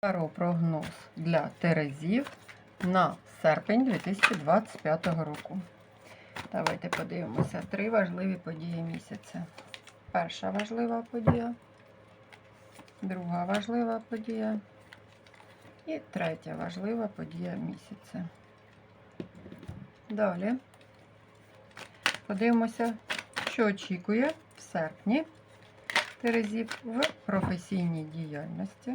Прогноз для Терезів на серпень 2025 року. Давайте подивимося три важливі події місяця. Перша важлива подія, друга важлива подія і третя важлива подія місяця. Далі подивимося, що очікує в серпні Терезів в професійній діяльності.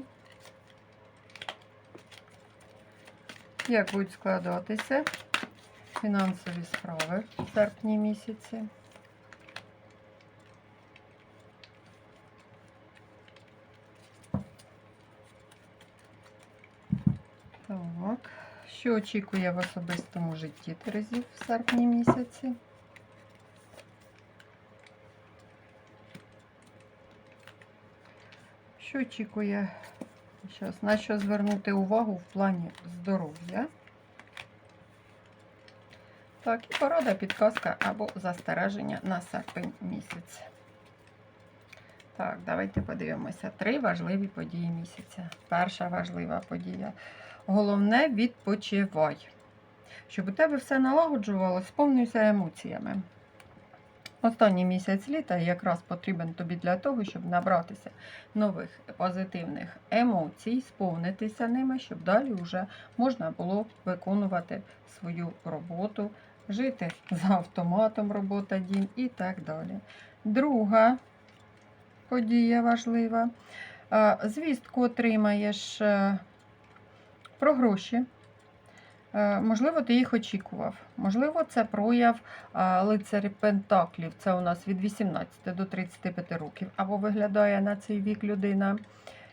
Як будуть складатися фінансові справи в серпні місяці? Так, що очікує в особистому житті Терезів в серпні місяці? Що очікує Щас, на що звернути увагу в плані здоров'я. Так, і порада, підказка або застереження на серпень місяць. Так, давайте подивимося. Три важливі події місяця. Перша важлива подія. Головне відпочивай. Щоб у тебе все налагоджувалося, сповнюйся емоціями. Останній місяць літа якраз потрібен тобі для того, щоб набратися нових позитивних емоцій, сповнитися ними, щоб далі вже можна було виконувати свою роботу, жити за автоматом, робота дім і так далі. Друга подія важлива. Звістку отримаєш е, про гроші. Е, Можливо, ти їх очікував. Можливо, це прояв а, лицарі Пентаклів. Це у нас від 18 до 35 років. Або виглядає на цей вік людина.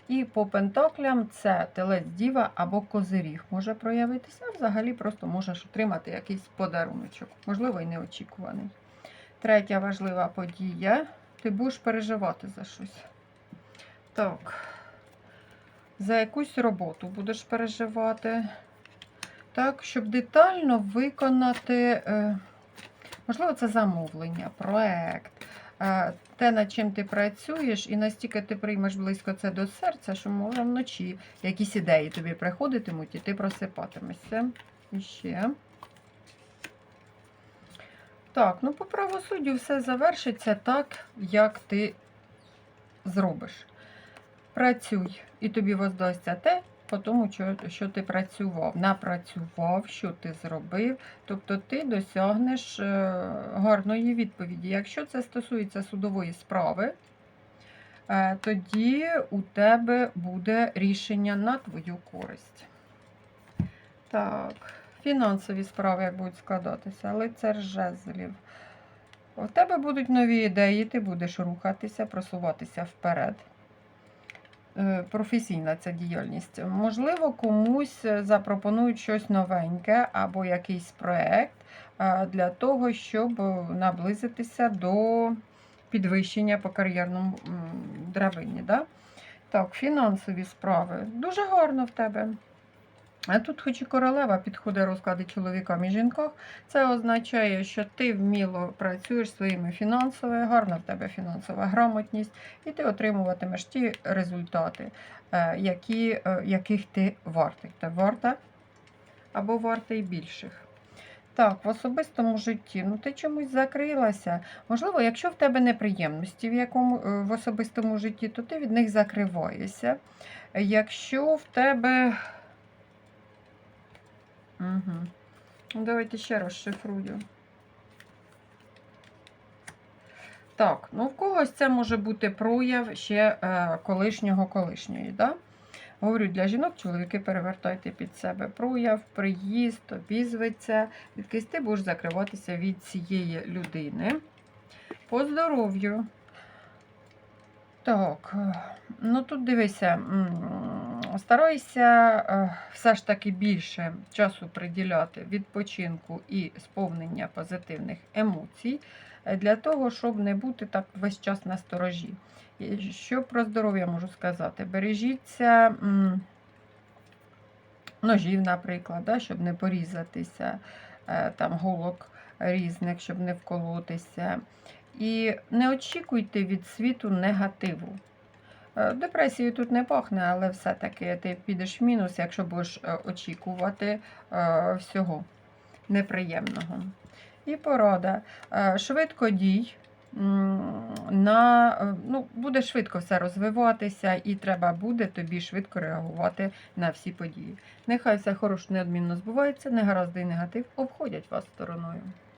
І по пентаклям це телець діва або козиріг може проявитися. Взагалі просто можеш отримати якийсь подаруночок, можливо, і неочікуваний. Третя важлива подія. Ти будеш переживати за щось. Так. За якусь роботу будеш переживати. Так, щоб детально виконати, е, можливо, це замовлення, проект, е, те, над чим ти працюєш, і настільки ти приймеш близько це до серця, що може вночі якісь ідеї тобі приходитимуть, і ти просипатимешся. І ще. Так, ну по правосуддю все завершиться так, як ти зробиш. Працюй, і тобі воздасться те, по тому, що, ти працював, напрацював, що ти зробив. Тобто ти досягнеш е, гарної відповіді. Якщо це стосується судової справи, е, тоді у тебе буде рішення на твою користь. Так, фінансові справи, як будуть складатися, лицар жезлів. У тебе будуть нові ідеї, ти будеш рухатися, просуватися вперед професійна ця діяльність. Можливо, комусь е, запропонують щось новеньке або якийсь проєкт е, для того, щоб наблизитися до підвищення по кар'єрному драбині. Да? Так, фінансові справи. Дуже гарно в тебе. Тут, хоч і королева підходить розклади чоловікам і жінках, це означає, що ти вміло працюєш своїми фінансовими, гарна в тебе фінансова грамотність, і ти отримуватимеш ті результати, е, які, е, яких ти вартий. Ти варта або вартий більших. Так, в особистому житті, ну ти чомусь закрилася. Можливо, якщо в тебе неприємності в, якому, е, в особистому житті, то ти від них закриваєшся. Якщо в тебе. Угу. Ну, давайте ще раз шифрую. Так, ну в когось це може бути прояв ще е, колишнього колишньої. Да? Говорю, для жінок, чоловіки перевертайте під себе прояв, приїзд, обізветься. Відкись ти будеш закриватися від цієї людини. По здоров'ю. Так, е, ну тут дивися, старайся е, все ж таки більше часу приділяти відпочинку і сповнення позитивних емоцій е, для того, щоб не бути так весь час на сторожі. Що про здоров'я можу сказати? Бережіться ножів, наприклад, да, щоб не порізатися, е, там голок різних, щоб не вколотися. І не очікуйте від світу негативу. Е, Депресією тут не пахне, але все-таки ти підеш в мінус, якщо будеш е, очікувати е, всього неприємного. І порада. Швидко дій. На, ну, буде швидко все розвиватися, і треба буде тобі швидко реагувати на всі події. Нехай все хороше неодмінно збувається, негаразди і негатив обходять вас стороною.